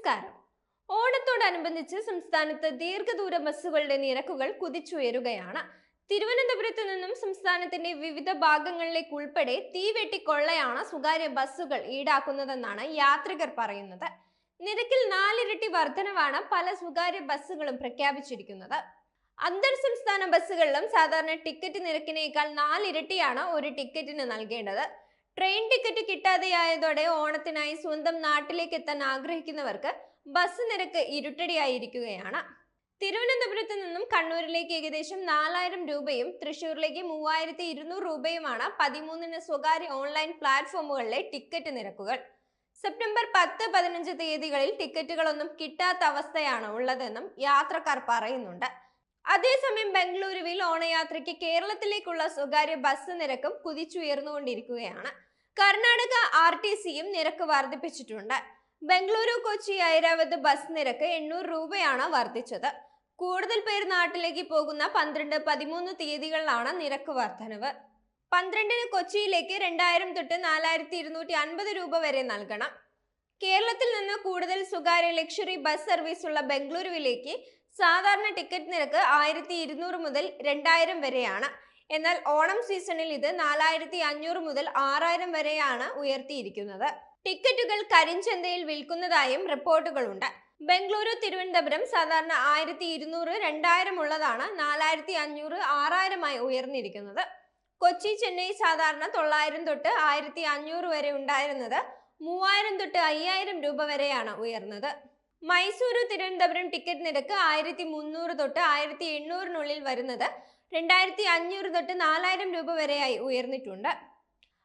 നമസ്കാരം. ഓണത്തോടനുബന്ധിച്ച് സംസ്ഥാനത്ത് ദീർഘദൂര ബസ്സുകളുടെ നിരക്കുകൾ കുതിച്ചുയരുകയാണ്. തിരുവനന്തപുരത്ത് നിന്നും സംസ്ഥാനത്തിന്റെ വിവിധ ഭാഗങ്ങളിലേക്ക് ഉൾപ്പെടെ തീവെട്ടിക്കൊള്ളയാണ് സ്വകാര്യ ബസ്സുകൾ ഈടാക്കുന്നതെന്നാണ് യാത്രികർ പറയുന്നത്. നിരക്കിൽ നാലിരട്ടി വർധനവാണ് പല സ്വകാര്യ ബസ്സുകളും പ്രഖ്യാപിച്ചിരിക്കുന്നത്. അന്തർ സംസ്ഥാന ബസ്സുകളിലും സാധാരണ ടിക്കറ്റ് നിരക്കിനേക്കാൾ നാലിരട്ടിയാണ് ഒരു ടിക്കറ്റിന് നൽകേണ്ടത്. ട്രെയിൻ ടിക്കറ്റ് കിട്ടാതെയായതോടെ ഓണത്തിനായി സ്വന്തം നാട്ടിലേക്ക് എത്താൻ ആഗ്രഹിക്കുന്നവർക്ക് ബസ് നിരക്ക് ഇരുട്ടടിയായിരിക്കുകയാണ്. തിരുവനന്തപുരത്ത് നിന്നും കണ്ണൂരിലേക്ക് ഏകദേശം നാലായിരം രൂപയും തൃശൂരിലേക്ക് മൂവായിരത്തി ഇരുന്നൂറ് രൂപയുമാണ് പതിമൂന്നിന് സ്വകാര്യ ഓൺലൈൻ പ്ലാറ്റ്ഫോമുകളിലെ ടിക്കറ്റ് നിരക്കുകൾ. സെപ്റ്റംബർ പത്ത് പതിനഞ്ച് തീയതികളിൽ ടിക്കറ്റുകളൊന്നും കിട്ടാത്ത അവസ്ഥയാണ് ഉള്ളതെന്നും യാത്രക്കാർ പറയുന്നുണ്ട്. അതേസമയം ബംഗളൂരുവിൽ ഓണയാത്രയ്ക്ക് കേരളത്തിലേക്കുള്ള സ്വകാര്യ ബസ് നിരക്കും കുതിച്ചുയർന്നുകൊണ്ടിരിക്കുകയാണ്. കർണാടക ആർ ടി സിയും നിരക്ക് വർദ്ധിപ്പിച്ചിട്ടുണ്ട്. ബംഗളൂരു കൊച്ചി ഐരാവത് ബസ് നിരക്ക് എണ്ണൂറ് രൂപയാണ് വർദ്ധിച്ചത്. കൂടുതൽ പേർ നാട്ടിലേക്ക് പോകുന്ന പന്ത്രണ്ട് പതിമൂന്ന് തീയതികളിലാണ് നിരക്ക് വർധനവ്. പന്ത്രണ്ടിന് കൊച്ചിയിലേക്ക് രണ്ടായിരം തൊട്ട് നാലായിരത്തി ഇരുന്നൂറ്റി അൻപത് രൂപ വരെ നൽകണം. കേരളത്തിൽ നിന്ന് കൂടുതൽ സ്വകാര്യ ലക്ഷറി ബസ് സർവീസ് ഉള്ള ബംഗളൂരുവിലേക്ക് സാധാരണ ടിക്കറ്റ് നിരക്ക് ആയിരത്തി ഇരുന്നൂറ് മുതൽ രണ്ടായിരം വരെയാണ്. എന്നാൽ ഓണം സീസണിൽ ഇത് നാലായിരത്തി അഞ്ഞൂറ് മുതൽ ആറായിരം വരെയാണ് ഉയർത്തിയിരിക്കുന്നത്. ടിക്കറ്റുകൾ കരിഞ്ചന്തയിൽ വിൽക്കുന്നതായും റിപ്പോർട്ടുകളുണ്ട്. ബംഗളൂരു തിരുവനന്തപുരം സാധാരണ ആയിരത്തി ഇരുന്നൂറ് രണ്ടായിരം ഉള്ളതാണ് നാലായിരത്തി അഞ്ഞൂറ് ആറായിരമായി ഉയർന്നിരിക്കുന്നത്. കൊച്ചി ചെന്നൈ സാധാരണ തൊള്ളായിരം തൊട്ട് ആയിരത്തി അഞ്ഞൂറ് വരെ ഉണ്ടായിരുന്നത് മൂവായിരം തൊട്ട് അയ്യായിരം രൂപ വരെയാണ് ഉയർന്നത്. മൈസൂരു തിരുവനന്തപുരം ടിക്കറ്റ് നിരക്ക് ആയിരത്തി മുന്നൂറ് തൊട്ട് ആയിരത്തി എണ്ണൂറിനുള്ളിൽ വരുന്നത് രണ്ടായിരത്തി അഞ്ഞൂറ് തൊട്ട് നാലായിരം രൂപ വരെയായി ഉയർന്നിട്ടുണ്ട്.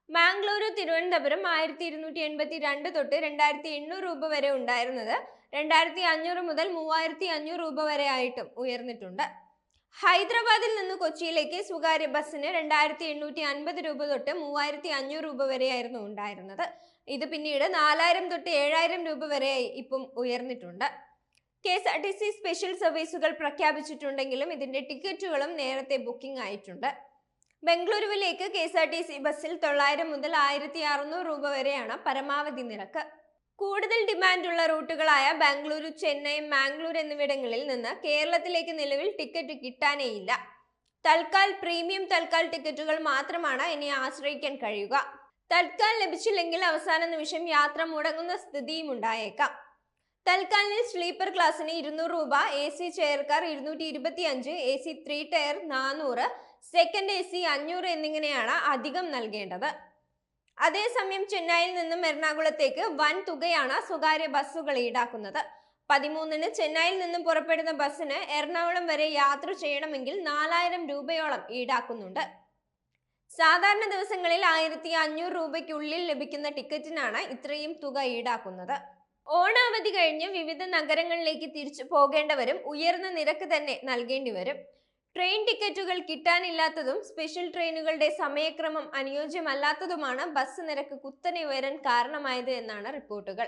മാംഗ്ലൂരു തിരുവനന്തപുരം ആയിരത്തി ഇരുന്നൂറ്റി എൺപത്തി രണ്ട് തൊട്ട് രണ്ടായിരത്തി എണ്ണൂറ് രൂപ വരെ ഉണ്ടായിരുന്നത് രണ്ടായിരത്തി അഞ്ഞൂറ് മുതൽ മൂവായിരത്തി അഞ്ഞൂറ് രൂപ വരെ ആയിട്ടും ഉയർന്നിട്ടുണ്ട്. ഹൈദരാബാദിൽ നിന്ന് കൊച്ചിയിലേക്ക് സ്വകാര്യ ബസ്സിന് രണ്ടായിരത്തി എണ്ണൂറ്റി അൻപത് രൂപ തൊട്ട് മൂവായിരത്തി അഞ്ഞൂറ് രൂപ വരെയായിരുന്നു ഉണ്ടായിരുന്നത്. ഇത് പിന്നീട് നാലായിരം തൊട്ട് ഏഴായിരം രൂപ വരെയായി ഇപ്പം ഉയർന്നിട്ടുണ്ട്. K S R T C special സർവീസുകൾ പ്രഖ്യാപിച്ചിട്ടുണ്ടെങ്കിലും ഇതിന്റെ ടിക്കറ്റുകളും നേരത്തെ ബുക്കിംഗ് ആയിട്ടുണ്ട്. ബംഗളൂരുവിലേക്ക് K S R T C ബസ്സിൽ തൊള്ളായിരം മുതൽ ആയിരത്തി അറുന്നൂറ് രൂപ വരെയാണ് പരമാവധി നിരക്ക്. കൂടുതൽ ഡിമാൻഡുള്ള റൂട്ടുകളായ ബാംഗ്ലൂരു ചെന്നൈ മാംഗ്ലൂർ എന്നിവിടങ്ങളിൽ നിന്ന് കേരളത്തിലേക്ക് നിലവിൽ ടിക്കറ്റ് കിട്ടാനേയില്ല. തൽക്കാൽ പ്രീമിയം തൽക്കാൽ ടിക്കറ്റുകൾ മാത്രമാണ് ഇനി ആശ്രയിക്കാൻ കഴിയുക. തൽക്കാൽ ലഭിച്ചില്ലെങ്കിൽ അവസാന നിമിഷം യാത്ര മുടങ്ങുന്ന സ്ഥിതിയും ഉണ്ടായേക്കാം. തൽക്കാലിൽ സ്ലീപ്പർ ക്ലാസ്സിന് ഇരുന്നൂറ് രൂപ എ സി ചെയർ കാർ ഇരുന്നൂറ്റി ഇരുപത്തി അഞ്ച് എ സി ത്രീ ടയർ നാനൂറ് സെക്കൻഡ് എ സി അഞ്ഞൂറ് എന്നിങ്ങനെയാണ് അധികം നൽകേണ്ടത്. അതേസമയം ചെന്നൈയിൽ നിന്നും എറണാകുളത്തേക്ക് വൻ തുകയാണ് സ്വകാര്യ ബസ്സുകൾ ഈടാക്കുന്നത്. പതിമൂന്നിന് ചെന്നൈയിൽ നിന്നും പുറപ്പെടുന്ന ബസ്സിന് എറണാകുളം വരെ യാത്ര ചെയ്യണമെങ്കിൽ നാലായിരം രൂപയോളം ഈടാക്കുന്നുണ്ട്. സാധാരണ ദിവസങ്ങളിൽ ആയിരത്തി അഞ്ഞൂറ് രൂപയ്ക്കുള്ളിൽ ലഭിക്കുന്ന ടിക്കറ്റിനാണ് ഇത്രയും തുക ഈടാക്കുന്നത്. ഓണാവധി കഴിഞ്ഞ് വിവിധ നഗരങ്ങളിലേക്ക് തിരിച്ചു പോകേണ്ടവരും ഉയർന്ന നിരക്ക് തന്നെ നൽകേണ്ടി വരും. ട്രെയിൻ ടിക്കറ്റുകൾ കിട്ടാനില്ലാത്തതും സ്പെഷ്യൽ ട്രെയിനുകളുടെ സമയക്രമം അനുയോജ്യമല്ലാത്തതുമാണ് ബസ് നിരക്ക് കുത്തനെ ഉയരാൻ കാരണമായത് എന്നാണ് റിപ്പോർട്ടുകൾ.